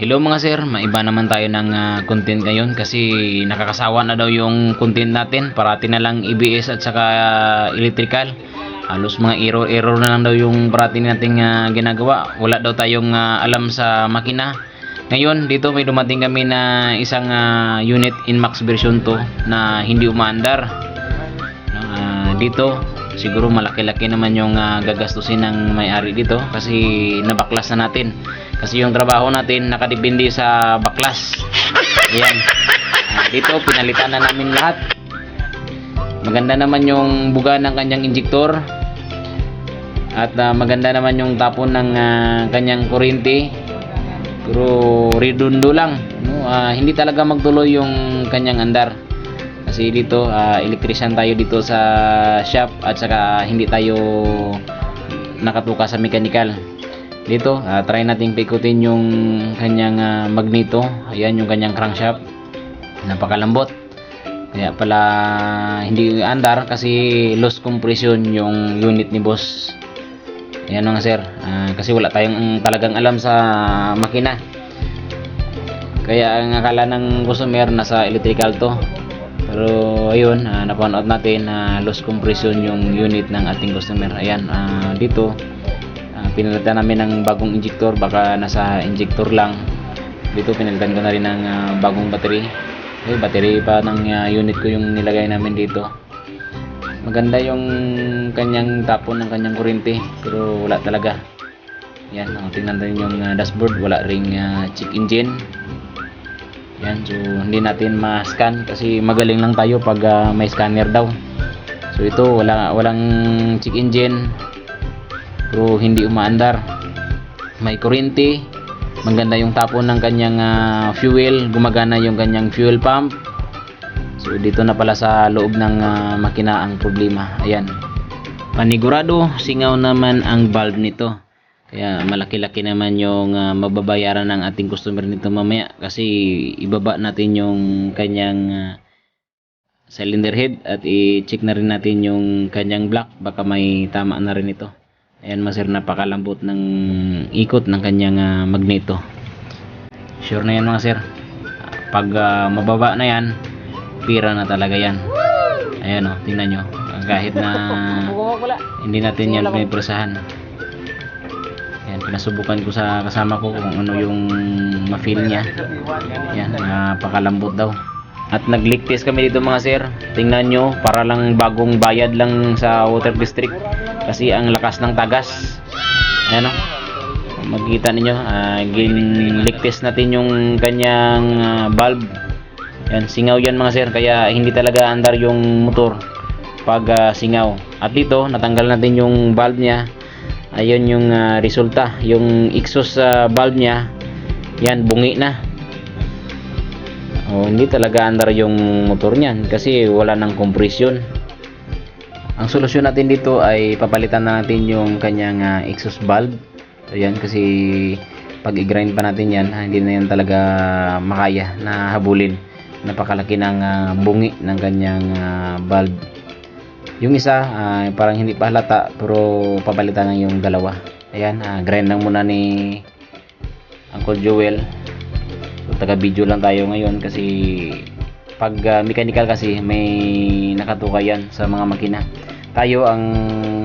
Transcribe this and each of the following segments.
Hello mga sir, maiba naman tayo ng ah, content ngayon kasi nakakasawa na daw yung content natin. Parati na lang EBS at saka ah, electrical. Halos mga error-error na lang daw yung parati nating ah, ginagawa. Wala daw tayong ah, alam sa makina. Ngayon, dito may dumating kami na isang ah, unit Inmax version 2 na hindi umaandar. Ah, dito, siguro malaki-laki naman yung ah, gagastusin ng may-ari dito kasi nabaklas na natin. Kasi yung trabaho natin nakadepende sa baklas. Ayan. Ah, dito, pinalitan na namin lahat. Maganda naman yung buga ng kanyang injector. At ah, maganda naman yung tapon ng ah, kanyang kuryente. Pero redundo lang. No? Ah, hindi talaga magtuloy yung kanyang andar. Kasi dito, ah, electrician tayo dito sa shop at saka hindi tayo nakatuka sa mechanical. Dito, ah, try nating paikutin yung kanyang ah, magneto. Ayan yung kanyang crankshaft. Napakalambot. Kaya pala hindi andar kasi loss compression yung unit ni boss. Ayan mga sir. Ah, kasi wala tayong talagang alam sa makina. Kaya ang akala ng customer nasa electrical to. Pero ayun, ah, napanood natin na loss compression yung unit ng ating customer. Ayan, ah, dito ah, pinalitan namin ng bagong injector baka nasa injector lang. Dito pinalitan ko na rin ng ah, bagong battery. Eh, battery pa ng ah, unit ko yung nilagay namin dito. Maganda yung kanyang tapon ng kanyang kuryente pero wala talaga. Yan, ang tingnan natin yung dashboard, wala ring ah, check engine. Yan, so hindi natin ma-scan kasi magaling lang tayo pag ah, may scanner daw. So ito wala walang check engine pero hindi umaandar. May kuryente, maganda yung tapon ng kanyang ah, fuel, gumagana yung kanyang fuel pump. So dito na pala sa loob ng ah, makina ang problema. Ayan. Panigurado, singaw naman ang valve nito. Kaya malaki-laki naman yung ah, mababayaran ng ating customer nito mamaya kasi ibaba natin yung kanyang ah, cylinder head at i-check na rin natin yung kanyang block baka may tama na rin ito. Ayan masir napakalambot ng ikot ng kanyang ah, magneto. Sure na yan mga sir. Pag ah, mababa na yan, pira na talaga yan. Ayan o, tingnan nyo. Kahit na hindi natin yan pinipresahan. Ayan, pinasubukan ko sa kasama ko kung ano yung ma-feel niya. Ayan, napakalambot daw. At nag-leak test kami dito mga sir. Tingnan nyo, para lang bagong bayad lang sa water district. Kasi ang lakas ng tagas. Ayan o. Makikita ninyo, uh, gin-leak test natin yung kanyang ah, valve. Yan, singaw yan mga sir. Kaya hindi talaga andar yung motor pag ah, singaw. At dito, natanggal natin yung valve niya. Ayun yung ah, resulta. Yung exhaust sa valve niya, yan, bungi na. Oh, hindi talaga andar yung motor niyan kasi wala nang compression. Ang solusyon natin dito ay papalitan na natin yung kanyang ah, exhaust valve. Ayan kasi pag i-grind pa natin yan, ah, hindi na yan talaga makaya na habulin. Napakalaki ng ah, bungi ng kanyang ah, valve. Yung isa ah, parang hindi pa halata pero papalitan na yung dalawa. Ayan, ah, grind lang muna ni Uncle Joel. So, taga video lang tayo ngayon kasi pag ah, mechanical kasi may nakatuka yan sa mga makina. Tayo ang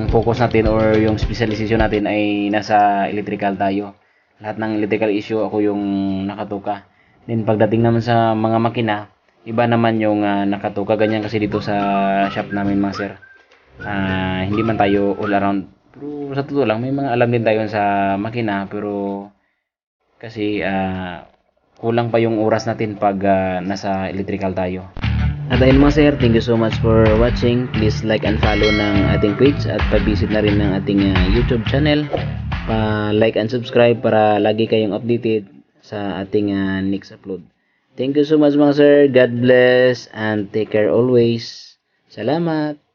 focus natin or yung specialization natin ay nasa electrical tayo. Lahat ng electrical issue ako yung nakatuka. Then pagdating naman sa mga makina, iba naman yung ah, nakatuka ganyan kasi dito sa shop namin mga sir. Ah, hindi man tayo all around. Pero sa totoo lang, may mga alam din tayo sa makina pero kasi ah, kulang pa yung oras natin pag ah, nasa electrical tayo. At ayun mga sir, thank you so much for watching. Please like and follow ng ating page at pa-visit na rin ng ating ah, YouTube channel. Pa-like and subscribe para lagi kayong updated sa ating ah, next upload. Thank you so much mga sir. God bless and take care always. Salamat.